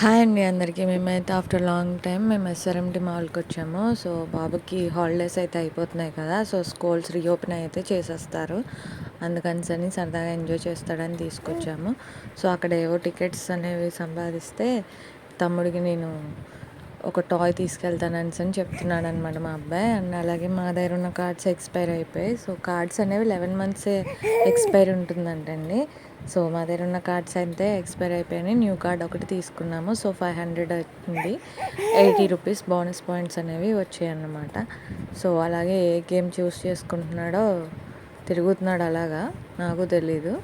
Hi అండి అందరికీ. మేమైతే ఆఫ్టర్ లాంగ్ టైం మేము ఎస్ఆర్ఎంటి మాల్కి వచ్చాము. సో బాబుకి హాలిడేస్ అయితే అయిపోతున్నాయి కదా. సో స్కూల్స్ రీఓపెన్ అయితే చేసేస్తారు. అందుకని సరదాగా ఎంజాయ్ చేస్తాడని తీసుకొచ్చాము. సో అక్కడ ఏవో టికెట్స్ అనేవి సంపాదిస్తే తమ్ముడికి నేను ఒక టాయ్ తీసుకెళ్తానని అని చెప్తున్నాడు అనమాట మా అబ్బాయి. అండ్ అలాగే మా దగ్గర ఉన్న కార్డ్స్ ఎక్స్పైర్ అయిపోయాయి. సో కార్డ్స్ అనేవి లెవెన్ మంత్సే ఎక్స్పైర్ ఉంటుందంటండి. సో మా దగ్గర ఉన్న కార్డ్స్ అయితే ఎక్స్పైర్ అయిపోయాయి న్యూ కార్డ్ ఒకటి తీసుకున్నాము. సో ఫైవ్ హండ్రెడ్ అవుతుంది ఎయిటీ రూపీస్ బోనస్ పాయింట్స్ అనేవి వచ్చాయి అన్నమాట సో అలాగే ఏ గేమ్ చూస్ చేసుకుంటున్నాడో తిరుగుతున్నాడు అలాగా. నాకు తెలీదు.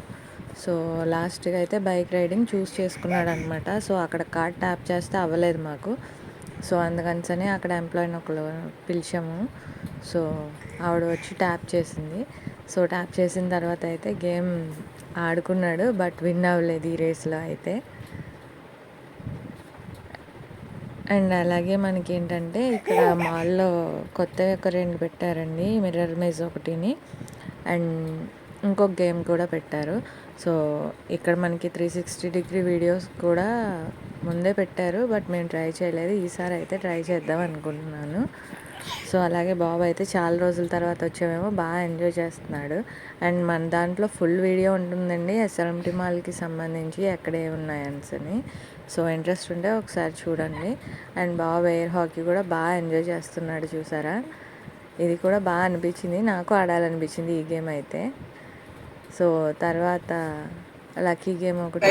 సో లాస్ట్గా అయితే బైక్ రైడింగ్ చూస్ చేసుకున్నాడు అనమాట సో అక్కడ కార్డ్ ట్యాప్ చేస్తే అవ్వలేదు మాకు. సో అందుకని అక్కడ ఎంప్లాయీని ఒకరు పిలిచాము. సో ఆవిడ వచ్చి ట్యాప్ చేసింది. సో ట్యాప్ చేసిన తర్వాత అయితే గేమ్ ఆడుకున్నాడు బట్ విన్ అవ్వలేదు ఈ రేస్లో అయితే. అండ్ అలాగే మనకి ఏంటంటే ఇక్కడ మాల్లో కొత్తగా ఒక రెండు పెట్టారండి మిర్రర్ మేజ్ ఒకటిని. అండ్ ఇంకొక గేమ్ కూడా పెట్టారు. సో ఇక్కడ మనకి త్రీ సిక్స్టీ డిగ్రీ వీడియోస్ కూడా ముందే పెట్టారు బట్ మేము ట్రై చేయలేదు. ఈసారి అయితే ట్రై చేద్దాం అనుకుంటున్నాను. సో అలాగే బాబు అయితే చాలా రోజుల తర్వాత వచ్చామేమో బాగా ఎంజాయ్ చేస్తున్నాడు. అండ్ మన దాంట్లో ఫుల్ వీడియో ఉంటుందండి ఎస్ఎల్ఎంటి మాల్కి సంబంధించి ఎక్కడ ఉన్నాయని సో ఇంట్రెస్ట్ ఉంటే ఒకసారి చూడండి. అండ్ బాబు ఎయిర్ హాకీ కూడా బాగా ఎంజాయ్ చేస్తున్నాడు చూసారా? ఇది కూడా బాగా అనిపించింది. నాకు ఆడాలనిపించింది ఈ గేమ్ అయితే. సో తర్వాత లక్కీ గేమ్ ఒకటి.